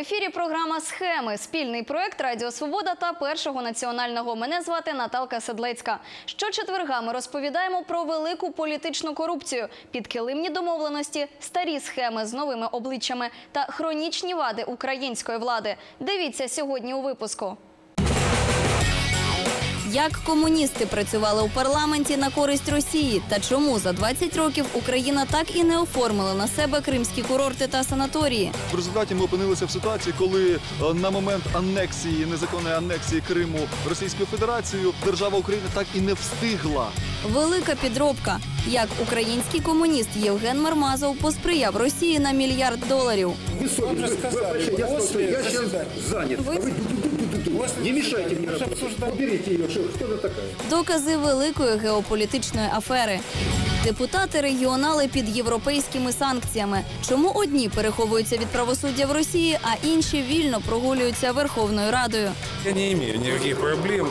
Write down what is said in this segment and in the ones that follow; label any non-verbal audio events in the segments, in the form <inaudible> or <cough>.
Ефірі. Програма Схеми. Спільний проект Радіо Свобода та першого національного. Мене звати Наталка Седлецька. Щочетверга ми розповідаємо про велику політичну корупцію, підкилимні домовленості, старі схеми з новими обличчями та хронічні вади української влади. Дивіться сьогодні у випуску. Як комуністи працювали у парламенті на користь Росії та чому за 20 років Україна так і не оформила на себе кримські курорти та санаторії? В результаті ми опинилися в ситуації, коли е, на момент анексії, незаконної анексії Криму Російською Федерацією держава України так і не встигла Велика підробка. Як український комуніст Євген Мармазов посприяв Росії на мільярд доларів. Вам же сказали, Я, после я заседания. занят. А. Не мешайте мне работать. Уберите ее. Что, кто она такая? Докази великої геополітичної афери. Депутати регіонали під європейськими санкціями. Чому одні переховуються від правосуддя в Росії, а інші вільно прогулюються Верховною Радою? Я не имею никаких проблем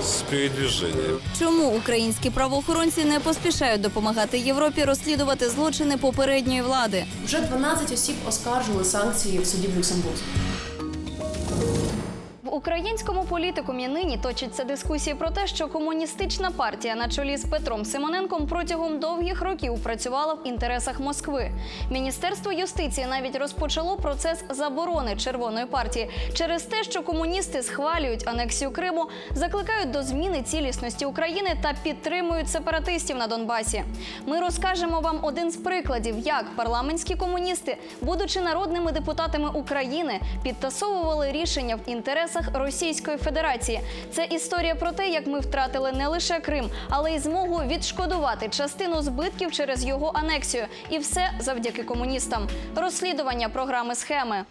с передвижением. Чому українські правоохоронці не поспішають допомагати Європі розслідувати злочини попередньої влади? Вже 12 осіб оскаржили санкції в суді в Люксембурзі. Українському політикумі нині точаться дискусії про те, що комуністична партія на чолі з Петром Симоненком протягом довгих років працювала в інтересах Москви. Міністерство юстиції навіть розпочало процес заборони червоної партії через те, що комуністи схвалюють анексію Криму, закликають до зміни цілісності України та підтримують сепаратистів на Донбасі. Ми розкажемо вам один з прикладів, як парламентські комуністи, будучи народними депутатами України, підтасовували рішення в інтересах Російської Федерації. Це історія про те, як ми втратили не лише Крим, але й змогу відшкодувати частину збитків через його анексію. І все завдяки комуністам. Розслідування програми схеми.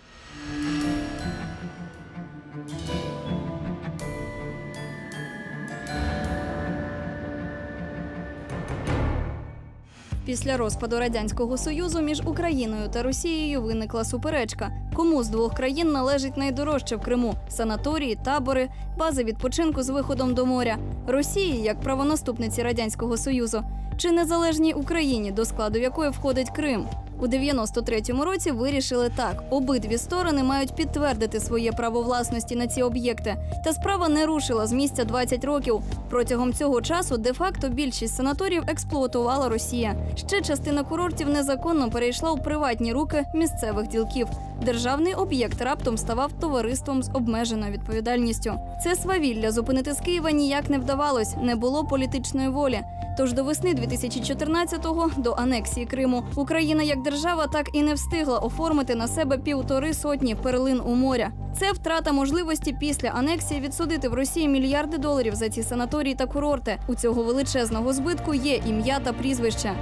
Після розпаду радянського союзу між Україною та Росією виникла суперечка. Кому з двох країн належить найдорожче в Криму санаторії, табори, бази відпочинку з виходом до моря, Росії як правонаступниці радянського союзу, чи незалежній Україні, до складу якої входить Крим. У 93-му році вирішили так: обидві сторони мають підтвердити своє право власності на ці об'єкти. Та справа не рушила з місця 20 років. Протягом цього часу де-факто більшість санаторів експлуатувала Росія. Ще частина курортів незаконно перейшла у приватні руки місцевих ділків. Державний об'єкт раптом ставав товариством з обмеженою відповідальністю. Це свавілля зупинити з Києва ніяк не вдавалось, не було політичної волі. Тож до весни 2014-го, до анексії Криму, Україна як держава так і не встигла оформити на себе півтори сотні перлин у моря. Це втрата можливості після анексії відсудити в Росії мільярди доларів за ці санаторії та курорти. У цього величезного збитку є ім'я та прізвище.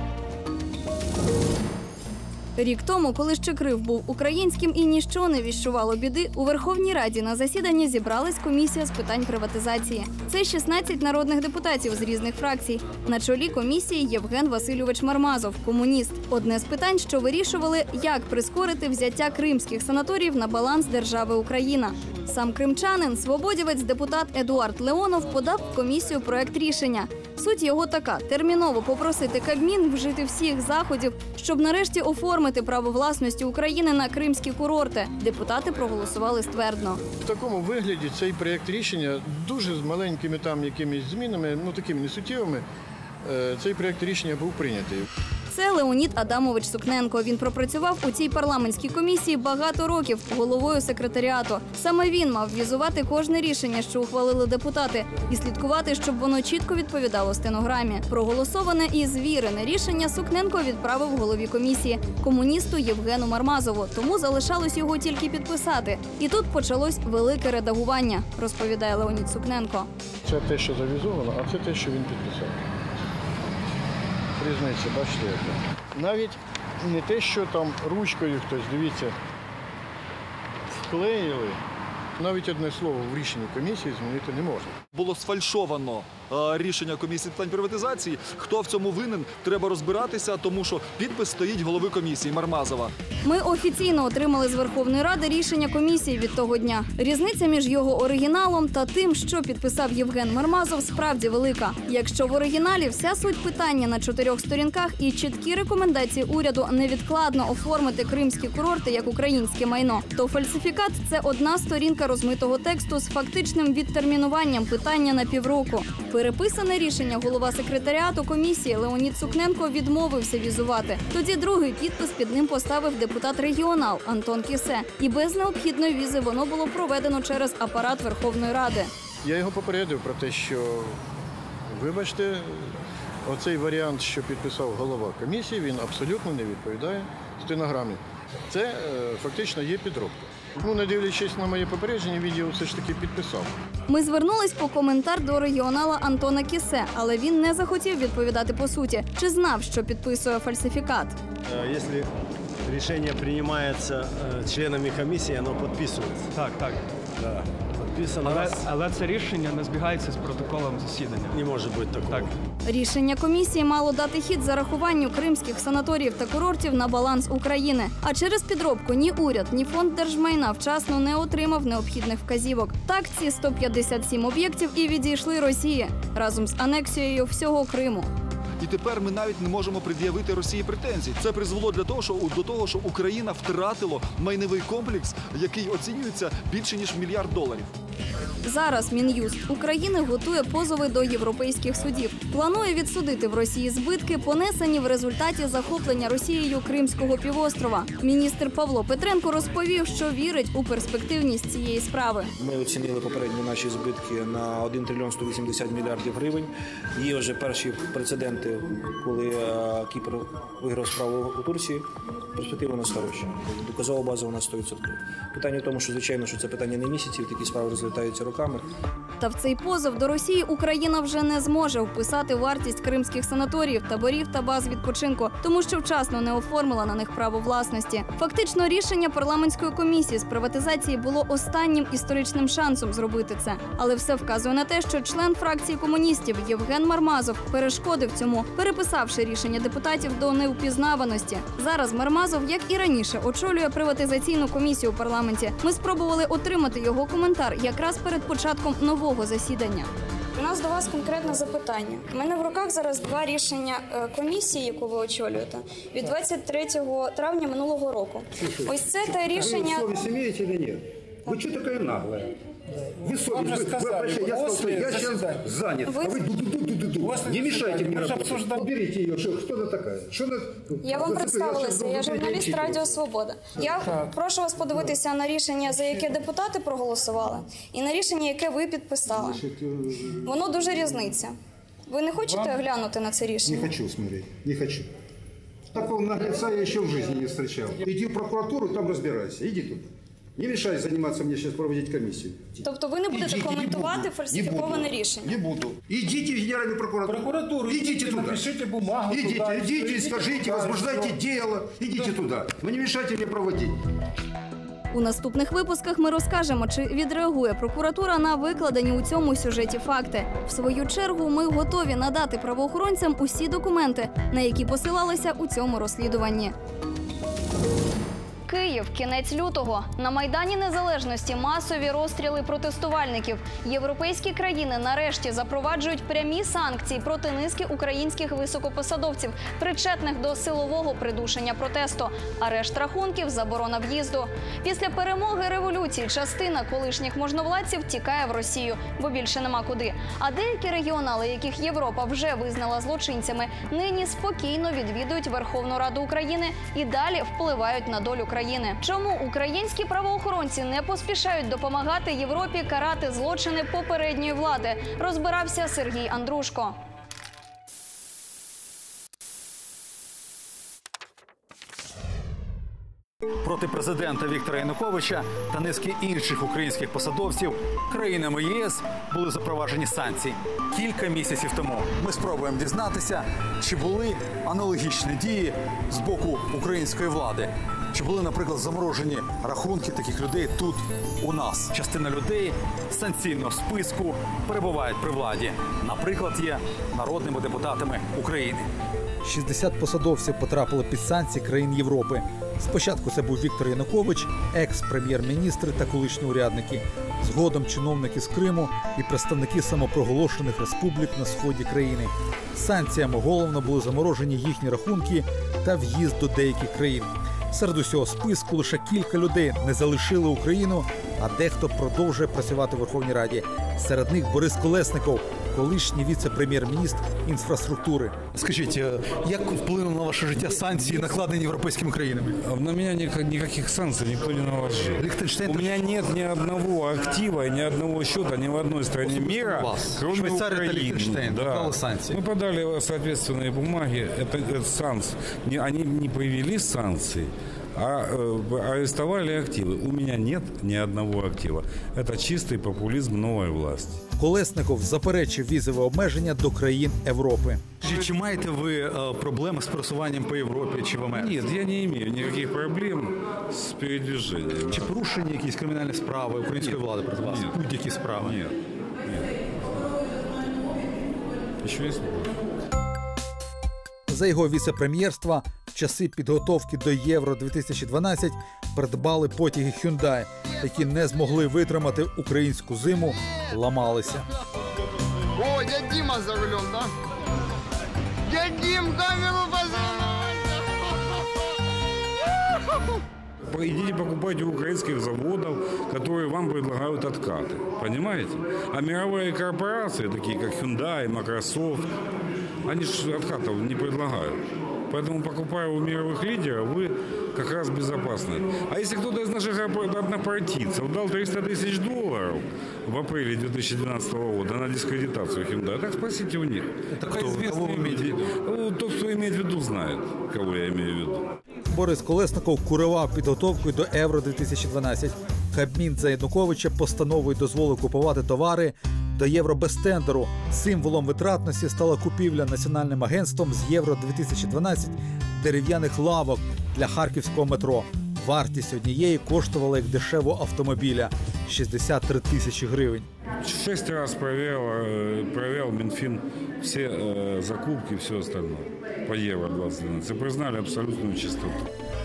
Рік тому, коли ще Крив був українським і ніщо не віщувало біди, у Верховній Раді на засіданні зібралась комісія з питань приватизації. Це 16 народних депутатів з різних фракцій. На чолі комісії Євген Васильович Мармазов, комуніст. Одне з питань, що вирішували, як прискорити взяття кримських санаторіїв на баланс держави Україна. Сам кримчанин, свободівець депутат Едуард Леонов подав в комісію проект рішення. Суть його така: терміново попросити Кабмін вжити всіх заходів, щоб нарешті оформити право власності України на кримські курорти. Депутати проголосували ствердно. В такому вигляді цей проєкт рішення дуже з маленькими там якимись змінами, ну такими несуттєвими, е, цей проєкт рішення був прийнятий. Це Леонід Адамович Сукненко. Він пропрацював у цій парламентській комісії багато років головою секретаріату. Саме він мав візувати кожне рішення, що ухвалили депутати, і слідкувати, щоб воно чітко відповідало стенограмі. Проголосоване і звірене рішення Сукненко відправив голові комісії комуністу Євгену Мармазову. Тому залишалось його тільки підписати. І тут почалось велике редагування, розповідає Леонід Сукненко. Це те, що завізовано, а це те, що він підписав. Різниця, бачите, яка. Навіть не те, що там ручкою хтось, дивіться, вклеїли. Навіть одне слово в рішенні комісії змінити не можна. було сфальшовано рішення комісії питань приватизації. Хто в цьому винен, треба розбиратися, тому що підпис стоїть голови комісії Мармазова. Ми офіційно отримали з Верховної Ради рішення комісії від того дня. Різниця між його оригіналом та тим, що підписав Євген Мармазов, справді велика. Якщо в оригіналі вся суть питання на чотирьох сторінках і чіткі рекомендації уряду невідкладно оформити кримські курорти як українське майно, то фальсифікат це одна сторінка розмитого тексту з фактичним відтермінуванням питання на півроку. Переписане рішення голова секретаріату комісії Леонід Цукненко відмовився візувати. Тоді другий підпис під ним поставив депутат регіонал Антон Кісе. І без необхідної візи воно було проведено через апарат Верховної Ради. Я його попередив про те, що, вибачте, оцей варіант, що підписав голова комісії, він абсолютно не відповідає стенограмі. Це е, фактично є підробка. Ну, не дивлячись на моє попередження, він його все ж таки підписав. Ми звернулись по коментар до регіонала Антона Кісе, але він не захотів відповідати по суті. Чи знав, що підписує фальсифікат? Э, Если решение принимается э, членами комиссии, оно подписывается. Так, так. Да. Подписано. Але, але це рішення не збігається з протоколом засідання. Не может быть такого. Так. Рішення комісії мало дати хід зарахуванню кримських санаторіїв та курортів на баланс України. А через підробку ні уряд, ні фонд держмайна вчасно не отримав необхідних вказівок. Так ці 157 об'єктів і відійшли Росії разом з анексією всього Криму. І тепер ми навіть не можемо пред'явити Росії претензій. Це призвело для того, що до того, що Україна втратила майновий комплекс, який оцінюється більше ніж в мільярд доларів. Зараз Мін'юст України готує позови до європейських судів. Планує відсудити в Росії збитки, понесені в результаті захоплення Росією Кримського півострова. Міністр Павло Петренко розповів, що вірить у перспективність цієї справи. Ми оцінили попередні наші збитки на 1 трильйон 180 мільярдів гривень. Є вже перші прецеденти, коли е, Кіпр виграв справу у Турції. Перспектива у нас хороша. Доказова база у нас 100%. Питання в тому, що звичайно, що це питання не місяців, такі справи розлітаються роками. Та в цей позов до Росії Україна вже не зможе вписати вартість кримських санаторіїв, таборів та баз відпочинку, тому що вчасно не оформила на них право власності. Фактично, рішення парламентської комісії з приватизації було останнім історичним шансом зробити це. Але все вказує на те, що член фракції комуністів Євген Мармазов перешкодив цьому, переписавши рішення депутатів до невпізнаваності. Зараз Мармазов, як і раніше, очолює приватизаційну комісію у парламенті. Ми спробували отримати його коментар якраз перед початком нового засідання. У нас до вас конкретне запитання. У мене в руках зараз два рішення е, комісії, яку ви очолюєте, від 23 травня минулого року. Ось це те рішення. совесть имеете чи ні? Ви что такая наглая? Вы совесть, вы, вы вообще, я сказал, что я сейчас занят, Вы- а вы ду-ду-ду-ду-ду. Не мешайте мне работать. Уберите ее, что, кто она такая? Что она... Я вам Вы- представилася, щас я должен журналіст переключить Радіо вас. Свобода. Я прошу вас подивитися на рішення, за яке депутати проголосували, і на рішення, яке ви підписали. Воно дуже різниця. Ви не хочете глянути на це Не рішення? хочу смотреть, не хочу. Такого наглеца я еще в жизни не встречал. Иди в прокуратуру, там разбирайся. Иди туда. Не мешай заниматься мне сейчас проводить комиссию. Тобто ви не будете Идите, не коментувати буду, фальсифіковане не буду, рішення? Не буду. Идите в Генеральную прокуратуру. Прокуратуру Идите идите, туда. напишите бумагу Идите, туда, идите, идите и скажите, возбуждайте дело. Идите туда. Но не мешайте мне проводить. У наступних випусках ми розкажемо, чи відреагує прокуратура на викладені у цьому сюжеті факти. В свою чергу ми готові надати правоохоронцям усі документи, на які посилалися у цьому розслідуванні. Київ, кінець лютого. На майдані незалежності масові розстріли протестувальників. Європейські країни нарешті запроваджують прямі санкції проти низки українських високопосадовців, причетних до силового придушення протесту, арешт рахунків, заборона в'їзду. Після перемоги революції частина колишніх можновладців тікає в Росію, бо більше нема куди. А деякі регіонали, яких Європа вже визнала злочинцями, нині спокійно відвідують Верховну Раду України і далі впливають на долю країни. Чому українські правоохоронці не поспішають допомагати Європі карати злочини попередньої влади? Розбирався Сергій Андрушко. Проти президента Віктора Януковича та низки інших українських посадовців країнами ЄС були запроваджені санкції кілька місяців тому. Ми спробуємо дізнатися, чи були аналогічні дії з боку української влади. Чи були, наприклад, заморожені рахунки таких людей тут у нас? Частина людей з санкційного списку перебувають при владі. Наприклад, є народними депутатами України. 60 посадовців потрапили під санкції країн Європи. Спочатку це був Віктор Янукович, екс-прем'єр-міністр та колишні урядники. Згодом чиновники з Криму і представники самопроголошених республік на сході країни. Санкціями головно були заморожені їхні рахунки та в'їзд до деяких країн. Серед усього списку лише кілька людей не залишили Україну, а дехто продовжує працювати в Верховній Раді. Серед них Борис Колесников, колишній віце-прем'єр-міністр інфраструктури. Скажіть, е, як вплинуло на ваше життя санкції, накладені європейськими країнами? На меня никак- никаких санкций никто не наложил. Лихтенштейн У меня нет ни одного актива, ни одного счета ни в одной стране Особенно мира, у вас. кроме Швейцария это Украины. Лихтенштейн, наклала санкции. Мы подали соответственные бумаги. Это, это санкции. Не- Они не появились санкции, а э, арестовали активы. У меня нет ни одного актива. Это чистый популизм новой власти. Колесников заперечив візове обмеження до країн Європи. Чи маєте ви е, проблеми з просуванням по Європі чи в Америці? Нет, я не имею никаких проблем с передвижением. Чи порушені якісь кримінальні справи української Ні. влади проти вас? Ні. Будь-які справи? Нет, нет. Еще есть вопрос? За його віце-прем'єрства в часи підготовки до Євро 2012 придбали потяги Hyundai, які не змогли витримати українську зиму, ламалися. О, дядь Дима за рулем, да? Дядь Дим, камеру По- Идите покупайте у украинских заводов, которые вам предлагают откаты. Понимаете? А мировые корпорации, такие как Hyundai, Microsoft, они же откатов не предлагают. Поэтому, покупая у мировых лидеров, вы как раз безопасны. А если кто-то из наших опо- однопартийцев дал 300 тысяч долларов в апреле 2012 года на дискредитацию Hyundai, так спросите у них. Это Такая кто? известная Кого вы имеете в виду? Ну, Тот, кто имеет в виду, знает, кого я имею в виду. Борис Колесников курував підготовкою до Євро 2012. Кабмін за Януковича постановою дозволив купувати товари до євро без тендеру. Символом витратності стала купівля національним агентством з Євро 2012 дерев'яних лавок для харківського метро. Вартість однієї коштувала як дешевого автомобіля 63 тисячі гривень. Шесть раз проверил, э, проверил Минфин все э, закупки, все остальное по Евро 2012. И признали абсолютную чистоту.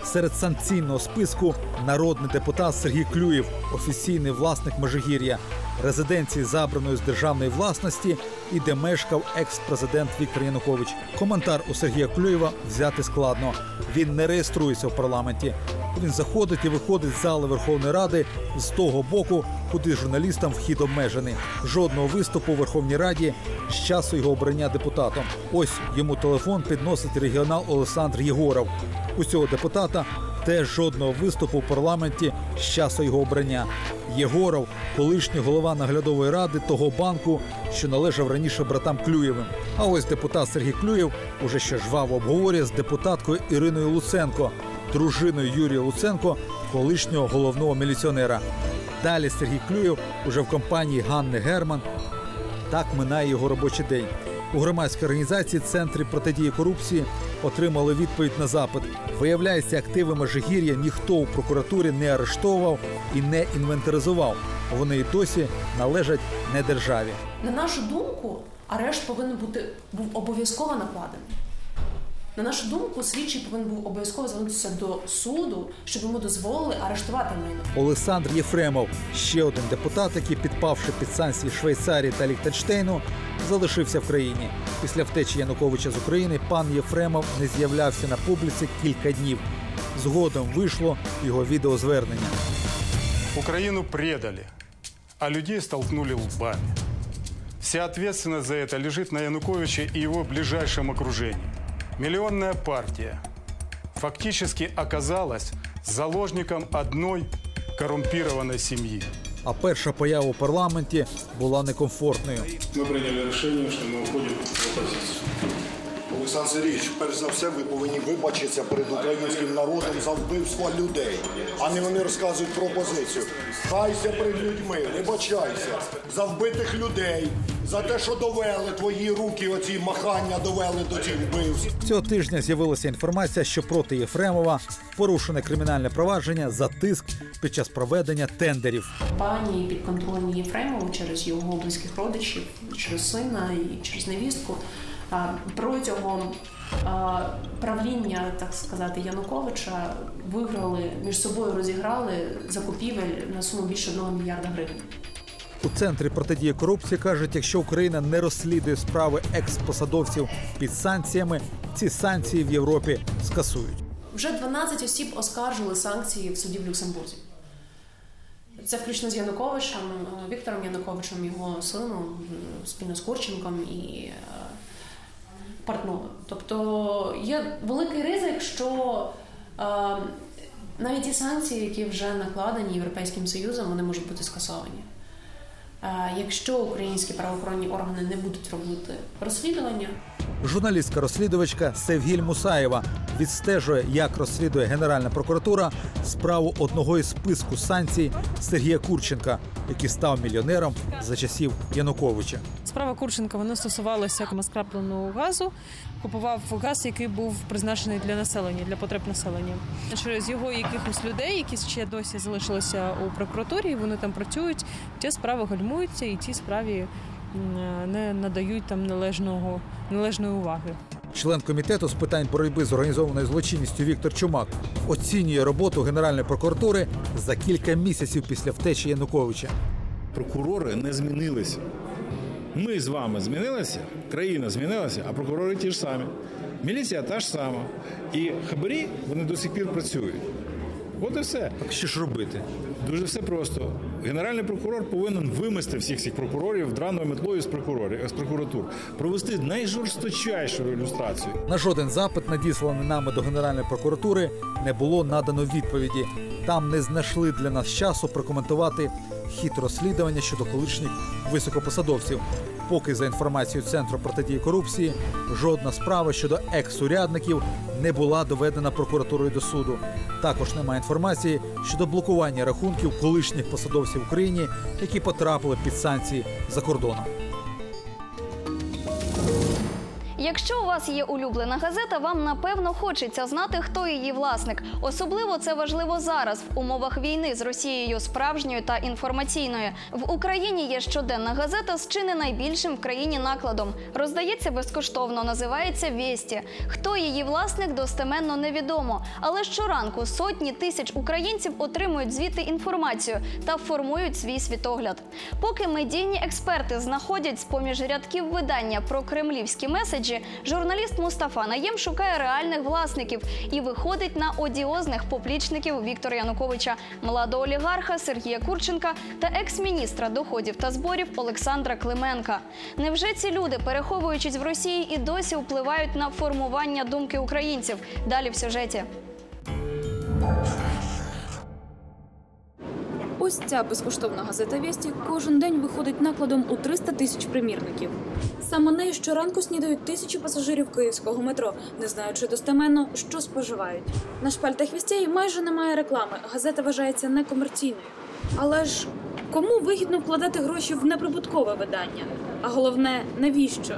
Серед санкційного списку народний депутат Сергій Клюєв, офіційний власник Межигір'я, резиденції забраної з державної власності і де мешкав екс-президент Віктор Янукович. Коментар у Сергія Клюєва взяти складно. Він не реєструється в парламенті. Він заходить і виходить з зали Верховної Ради з того боку, куди журналістам вхід обмежений. Жодного виступу у Верховній Раді з часу його обрання депутатом. Ось йому телефон підносить регіонал Олександр Єгоров. У цього депутата теж жодного виступу в парламенті з часу його обрання. Єгоров, колишній голова наглядової ради того банку, що належав раніше братам Клюєвим. А ось депутат Сергій Клюєв уже ще жваво обговорює з депутаткою Іриною Луценко, дружиною Юрія Луценко, колишнього головного міліціонера. Далі Сергій Клюєв уже в компанії Ганни Герман. Так минає його робочий день. У громадській організації Центрі протидії корупції отримали відповідь на запит. Виявляється, активи Межигір'я ніхто у прокуратурі не арештовував і не інвентаризував. Вони і досі належать не державі. На нашу думку, арешт повинен бути був обов'язково накладений. На нашу думку, слідчий повинен був обов'язково звернутися до суду, щоб йому дозволили арештувати майно. Олександр Єфремов, ще один депутат, який, підпавши під санкції Швейцарії та Ліхтенштейну, залишився в країні. Після втечі Януковича з України пан Єфремов не з'являвся на публіці кілька днів. Згодом вийшло його відеозвернення. Украину предали, а людей столкнули лбами. Вся ответственность за это лежит на Януковиче и его ближайшем окружении. Миллионная партия фактически оказалась заложником одной коррумпированной семьи. А перша поява у парламенті була некомфортною. Мы приняли решение, что мы уходим в оппозицию. Олександр Сергійович, перш за все, ви повинні вибачитися перед українським народом за вбивство людей, а не вони розказують про позицію. Хайся перед людьми, вибачайся за вбитих людей, за те, що довели твої руки, оці махання довели до цих вбивств. Цього тижня з'явилася інформація, що проти Єфремова порушене кримінальне провадження за тиск під час проведення тендерів. Пані підконтрольні Єфремову через його близьких родичів, через сина і через невістку протягом правління, так сказати, Януковича виграли між собою розіграли закупівель на суму більше 1 мільярда гривень. У центрі протидії корупції кажуть, якщо Україна не розслідує справи екс-посадовців під санкціями, ці санкції в Європі скасують. Вже 12 осіб оскаржили санкції в суді в Люксембурзі. Це включно з Януковичем, е, Віктором Януковичем, його сином, е, спільно з Курченком і е, Портновим. Тобто є великий ризик, що навіть ті санкції, які вже накладені Європейським Союзом, вони можуть бути скасовані. Якщо українські правоохоронні органи не будуть робити розслідування, Журналістка-розслідувачка Севгіль Мусаєва відстежує, як розслідує Генеральна прокуратура справу одного із списку санкцій Сергія Курченка, який став мільйонером за часів Януковича. Справа Курченка вона стосувалася скрапленого газу. Купував газ, який був призначений для населення, для потреб населення. Через його якихось людей, які ще досі залишилися у прокуратурі, вони там працюють. Ті справи гальмуються, і ті справі не надають там належного належної уваги. Член комітету з питань боротьби з організованою злочинністю Віктор Чумак оцінює роботу Генеральної прокуратури за кілька місяців після втечі Януковича. Прокурори не змінилися. Ми з вами змінилися, країна змінилася, а прокурори ті ж самі. Міліція та ж сама. І хабарі вони до сих пір працюють. От і все. Так що ж робити? Дуже все просто. Генеральний прокурор повинен вимести всіх цих прокурорів драною метлою з прокурорів з прокуратур, провести найжорсточайшу ілюстрацію. На жоден запит, надісланий нами до Генеральної прокуратури, не було надано відповіді. Там не знайшли для нас часу прокоментувати хід розслідування щодо колишніх високопосадовців. Поки за інформацією Центру протидії корупції, жодна справа щодо екс-урядників не була доведена прокуратурою до суду. Також немає інформації щодо блокування рахунків колишніх посадовців в Україні, які потрапили під санкції за кордоном. Якщо у вас є улюблена газета, вам напевно хочеться знати, хто її власник. Особливо це важливо зараз, в умовах війни з Росією справжньою та інформаційною. В Україні є щоденна газета з чи не найбільшим в країні накладом. Роздається безкоштовно, називається Вєсті. Хто її власник, достеменно невідомо. Але щоранку сотні тисяч українців отримують звідти інформацію та формують свій світогляд. Поки медійні експерти знаходять з-поміж рядків видання про кремлівські меседжі, журналіст Мустафа Наєм шукає реальних власників і виходить на одіозних поплічників Віктора Януковича, младого олігарха Сергія Курченка та екс-міністра доходів та зборів Олександра Клименка. Невже ці люди, переховуючись в Росії, і досі впливають на формування думки українців? Далі в сюжеті. Ось ця безкоштовна газета «Вєсті» кожен день виходить накладом у 300 тисяч примірників. Саме нею щоранку снідають тисячі пасажирів київського метро, не знаючи достеменно, що споживають. На шпальтах «Вістей» майже немає реклами. Газета вважається некомерційною. Але ж кому вигідно вкладати гроші в неприбуткове видання? А головне, навіщо?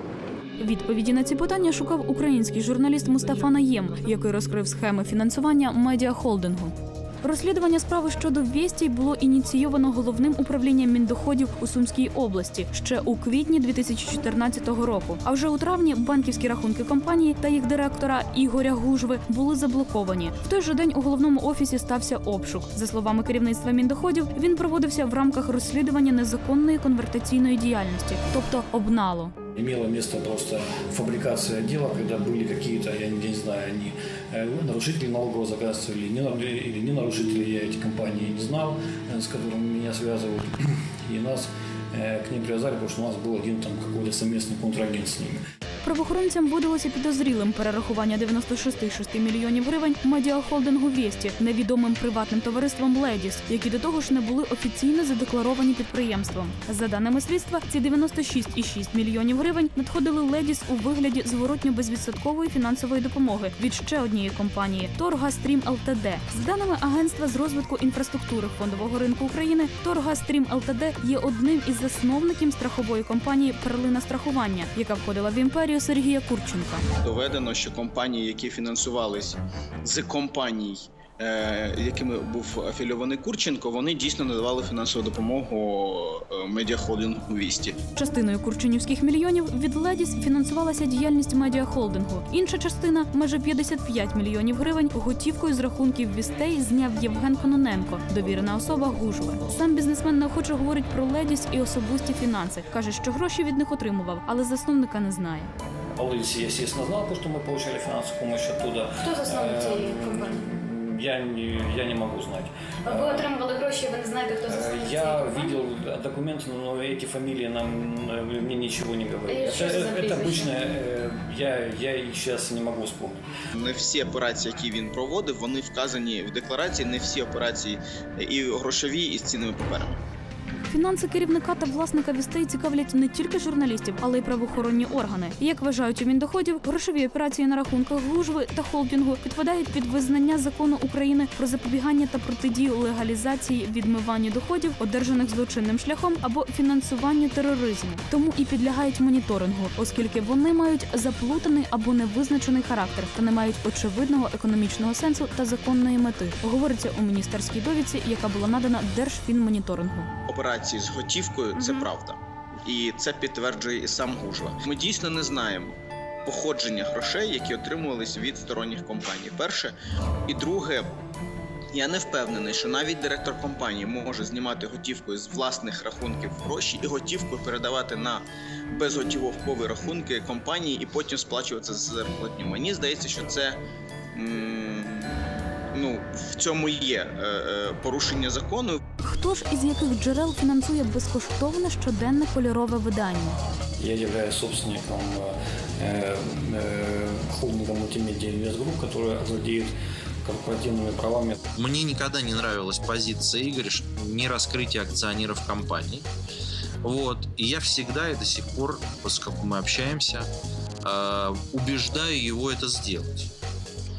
Відповіді на ці питання шукав український журналіст Мустафа Наєм, який розкрив схеми фінансування медіахолдингу. Розслідування справи щодо «Вєстій» було ініційовано головним управлінням міндоходів у Сумській області ще у квітні 2014 року. А вже у травні банківські рахунки компанії та їх директора Ігоря Гужви були заблоковані. В той же день у головному офісі стався обшук. За словами керівництва міндоходів, він проводився в рамках розслідування незаконної конвертаційної діяльності, тобто обналу. Имело место просто фабрикация дела, когда были какие-то, я не, знаю, они нарушители налогового законодательства или не, или не нарушители, я эти компании не знал, э, с которыми меня связывают, <clears throat> и нас э, к ним привязали, потому что у нас был один там какой-то совместный контрагент с ними. Правоохоронцям видалося підозрілим перерахування 96,6 мільйонів гривень медіахолдингу Вєсті невідомим приватним товариством Ледіс, які до того ж не були офіційно задекларовані підприємством. За даними слідства, ці 96,6 мільйонів гривень надходили Ледіс у вигляді зворотньо безвідсоткової фінансової допомоги від ще однієї компанії Торгастрім ЛТД. За даними агентства з розвитку інфраструктури фондового ринку України, Торгастрім ЛТД є одним із засновників страхової компанії Перлина страхування, яка входила в імперію Сергія Курченка. Доведено, що компанії, які фінансувались з компаній, якими був афільований Курченко, вони дійсно надавали фінансову допомогу е, медіахолдингу Вісті. Частиною курченівських мільйонів від Ледіс фінансувалася діяльність медіахолдингу. Інша частина майже 55 мільйонів гривень готівкою з рахунків вістей зняв Євген Кононенко, довірена особа Гужви. Сам бізнесмен неохоче говорить про Ледіс і особисті фінанси. каже, що гроші від них отримував, але засновника не знає. О Лидисе я, естественно, знал, что мы получали финансовую помощь оттуда. Хто засновник Э, цієї компанії? Я не, я не могу знать. Ви отримували гроші, ви не знаєте, хто Э, засновник Я цієї компанії? видел документы, но эти фамилии нам э, мне ничего не говорили. Э, что Это, за это прізвище? обычно, э, я, я их сейчас не могу вспомнить. Не всі операції, які він проводив, вони вказані в декларації. Не всі операції е, і грошові, і з цінними паперами. Фінанси керівника та власника вістей цікавлять не тільки журналістів, але й правоохоронні органи. Як вважають у Міндоходів, грошові операції на рахунках глужви та холдингу підпадають під визнання закону України про запобігання та протидію легалізації відмиванню доходів, одержаних злочинним шляхом або фінансуванню тероризму. Тому і підлягають моніторингу, оскільки вони мають заплутаний або невизначений характер та не мають очевидного економічного сенсу та законної мети. Говориться у міністерській довідці, яка була надана Держфінмоніторингу. Операції з готівкою це правда. І це підтверджує і сам Гужва. Ми дійсно не знаємо походження грошей, які отримувались від сторонніх компаній. Перше. І друге, я не впевнений, що навіть директор компанії може знімати готівкою з власних рахунків гроші і готівкою передавати на безготівкові рахунки компанії і потім сплачувати за зарплатню. Мені здається, що це. м, Ну, в цьому є е, е, порушення закону. Хто ж із яких джерел фінансує безкоштовне щоденне кольорове видання? Я являюсь собственником э, э, холдинга мультимедиа Инвест Групп, который владеет корпоративными правами. Мне никогда не нравилась позиция Игоря ш- не раскрытие акционеров компании. Вот. И я всегда и до сих пор, поскольку мы общаемся, э, убеждаю его это сделать.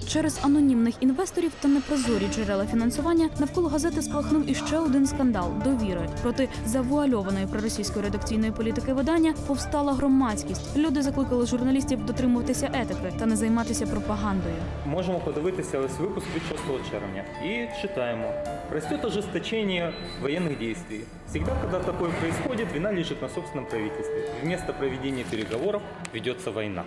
Через анонімних інвесторів та непрозорі джерела фінансування навколо газети спалахнув іще один скандал довіри. Проти завуальованої проросійської редакційної політики видання повстала громадськість. Люди закликали журналістів дотримуватися етики та не займатися пропагандою. Можемо подивитися ось випуск від 6 червня и читаємо. Растет ожесточение военных действий. Всегда, когда такое происходит, вина лежит на собственном правительстве. Вместо проведения переговоров ведется война.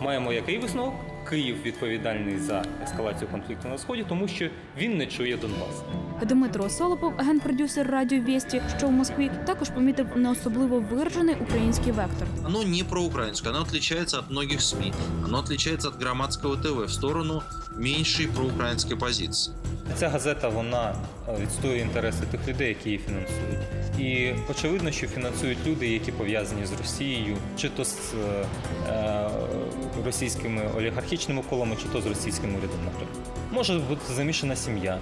Маємо який висновок? Київ відповідальний за ескалацію конфлікту на сході, тому що він не чує Донбас. Дмитро Солопов, генпродюсер радіо Вєсті, що в Москві, також помітив не особливо виражений український вектор. Оно не проукраинское, оно отличается от многих СМИ. Оно отличается от громадского ТВ в сторону меньшей проукраинской позиции. Ця газета вона е, відстоює інтереси тих людей, які її фінансують. І очевидно, що фінансують люди, які пов'язані з Росією, чи то з е, е, російськими олігархічними колами, чи то з російським урядом, наприклад. Може бути замішана сім'я,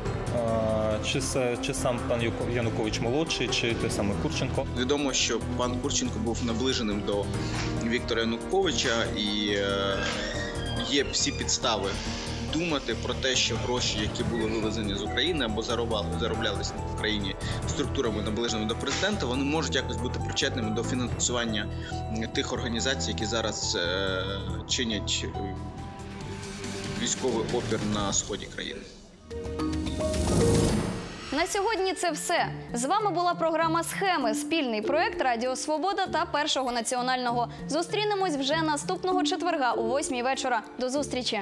чи, чи сам пан Янукович молодший, чи той самий Курченко. Відомо, що пан Курченко був наближеним до Віктора Януковича, і е, є всі підстави думати про те, що гроші, які були вивезені з України або заробляли, зароблялись в Україні структурами наближеними до президента, вони можуть якось бути причетними до фінансування тих організацій, які зараз е, чинять е, військовий опір на сході країни. На сьогодні це все. З вами була програма Схеми, спільний проект Радіо Свобода та Першого національного. Зустрінемось вже наступного четверга о 8 вечора. До зустрічі.